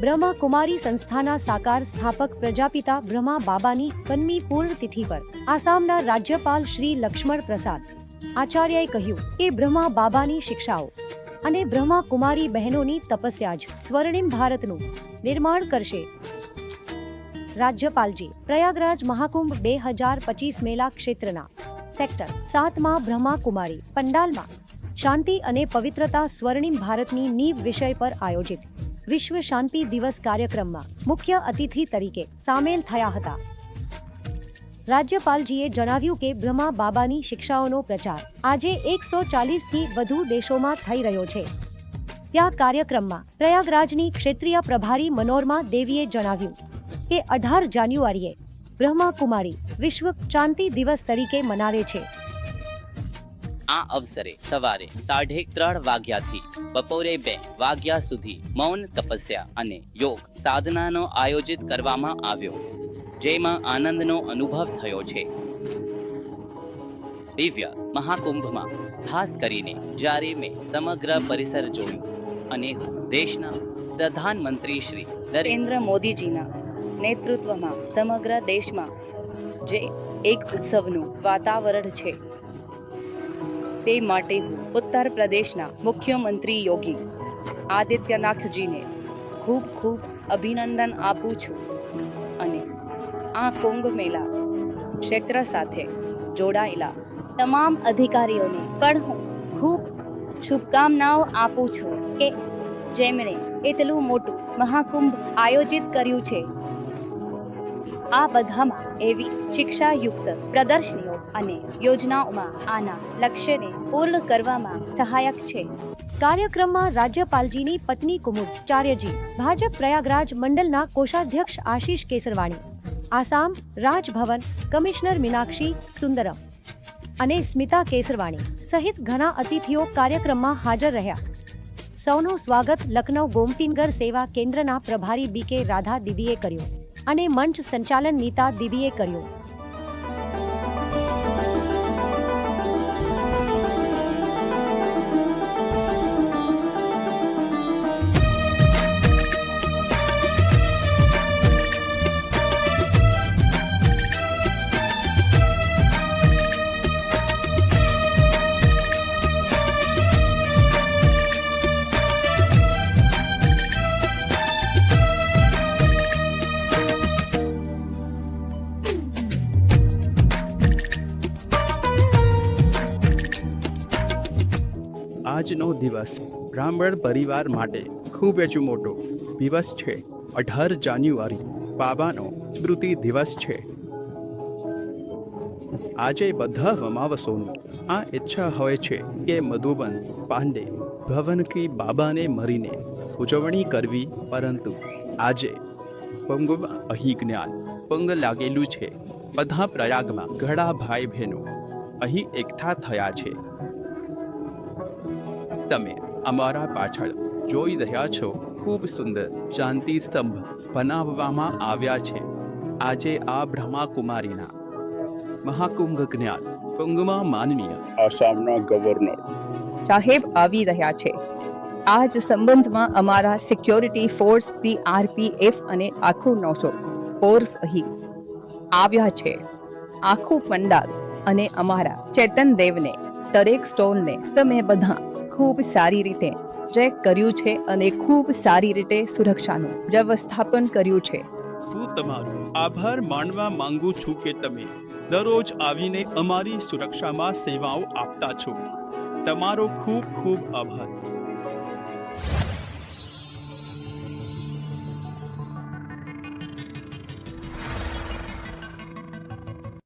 બ્રહ્મા કુમારી સંસ્થાના સાકાર સ્થાપક પ્રજાપિતા બ્રહ્મા બાબાની કન્મી પૂર્ણ તિથિ પર આસામના રાજ્યપાલ શ્રી લક્ષ્મણ પ્રસાદ આચાર્યએ કહ્યું કે બ્રહ્મા બાબાની શિક્ષાઓ અને બ્રહ્મા કુમારી બહેનોની તપસ્યા જ સ્વર્ણિમ ભારતનું નિર્માણ કરશે. રાજ્યપાલજી, પ્રયાગરાજ મહાકુંભ બે હજાર પચીસ મેલા ક્ષેત્રના સેક્ટર સાતમાં બ્રહ્મા કુમારી પંડાલમાં શાંતિ અને પવિત્રતા સ્વર્ણિમ ભારતની નીવ વિષય પર આયોજિત વિશ્વ શાંતિ દિવસ કાર્યક્રમમાં મુખ્ય અતિથિ તરીકે સામેલ થયા હતા. રાજ્યપાલજીએ જણાવ્યું કે બ્રહ્મા બાબાની શિક્ષાઓનો પ્રચાર આજે એકસો ચાલીસથી વધુ દેશોમાં થઈ રહ્યો છે. ત્યાં કાર્યક્રમમાં પ્રયાગરાજની ક્ષેત્રીય પ્રભારી મનોરમા દેવીએ જણાવ્યું કે અઢાર જાન્યુઆરીએ બ્રહ્મા કુમારી વિશ્વ શાંતિ દિવસ તરીકે મનાવે છે. આ અવસરે સવારે સાઢે ત્રણ વાગ્યાથી બપોરે બે વાગ્યા સુધી મૌન તપસ્યા અને યોગ સાધનાનો આયોજિત કરવામાં આવ્યો. જેમાં આનંદનો અનુભવ થયો છે. દિવ્ય મહાકુંભમાં ખાસ કરીને જ્યારે મેં સમગ્ર પરિસર જોયું અને દેશના પ્રધાનમંત્રી શ્રી નરેન્દ્ર મોદીજીના નેતૃત્વમાં સમગ્ર દેશમાં જે એક ઉત્સવનું વાતાવરણ છે તે માટે ઉત્તર પ્રદેશના મુખ્યમંત્રી યોગી આદિત્યનાથજીને ખૂબ ખૂબ અભિનંદન આપું છું અને આ કુંભ મેળા ક્ષેત્ર સાથે જોડાયેલા તમામ અધિકારીઓને પણ હું ખૂબ શુભકામનાઓ આપું છું કે જેમણે એટલું મોટું મહાકુંભ આયોજિત કર્યું છે. આ બધામાં એવી શિક્ષાયુક્ત પ્રદર્શનીઓ અને યોજનાઓમાં આના લક્ષ્યને પૂર્ણ કરવામાં સહાયક છે. કાર્યક્રમમાં રાજ્યપાલજીની પત્ની કુમુદચાર્યજી ભાજપ પ્રયાગરાજ મંડળના કોષાધ્યક્ષ આશીષ કેસરવાણી, આસામ રાજભવન કમિશનર મીનાક્ષી સુંદરમ અને સ્મિતા કેસરવાણી સહિત ઘણા અતિથિઓ કાર્યક્રમમાં હાજર રહ્યા. સૌનું સ્વાગત લખનૌ ગોમતીનગર સેવા કેન્દ્રના પ્રભારી બી કે રાધા દીદીએ કર્યું. અને મંચ સંચાલન નીતા દીદીએ કર્યું. આજનો દિવસ બ્રાહ્મણ પરિવાર માટે ખૂબ જ મોટો દિવસ છે. અઢાર જાન્યુઆરી બાબાનો સ્મૃતિ દિવસ છે. આજે બધા વમાવસોની આ ઈચ્છા હોય છે કે મધુબન પાંડે ભવન કી બાબાને મરીને ઉજવણી કરવી, પરંતુ આજે પંગમાં અહીં જ્ઞાન પંગ લાગેલું છે. બધા પ્રયાગમાં ઘણા ભાઈ બહેનો અહીં એકઠા થયા છે. તમે અમારા પાછળ જોઈ રહ્યા છો ખૂબ સુંદર શાંતિ સ્તંભ બનાવવામાં આવ્યા છે. આજે આ બ્રહ્માકુમારીના મહાકુંભ જ્ઞાન કુંભમાં માનવીય આસામના ગવર્નર. સાહેબ આવી રહ્યા છે. આ જ સંબંધમાં અમારા સિક્યોરિટી ફોર્સ સીઆરપીએફ અને આખું નોસો ફોર્સ અહીં આવ્યા છે. આખું પંડાલ અને અમારા ચેતન દેવને દરેક સ્ટોલને તમે બધા ખૂબ સારી રીતે ચેક કર્યું છે અને ખૂબ સારી રીતે સુરક્ષાનું વ્યવસ્થાપન કર્યું છે. શું તમારો આભાર માનવા માંગુ છું કે તમે દરરોજ આવીને અમારી સુરક્ષામાં સેવાઓ આપતા છો. તમારો ખૂબ ખૂબ આભાર.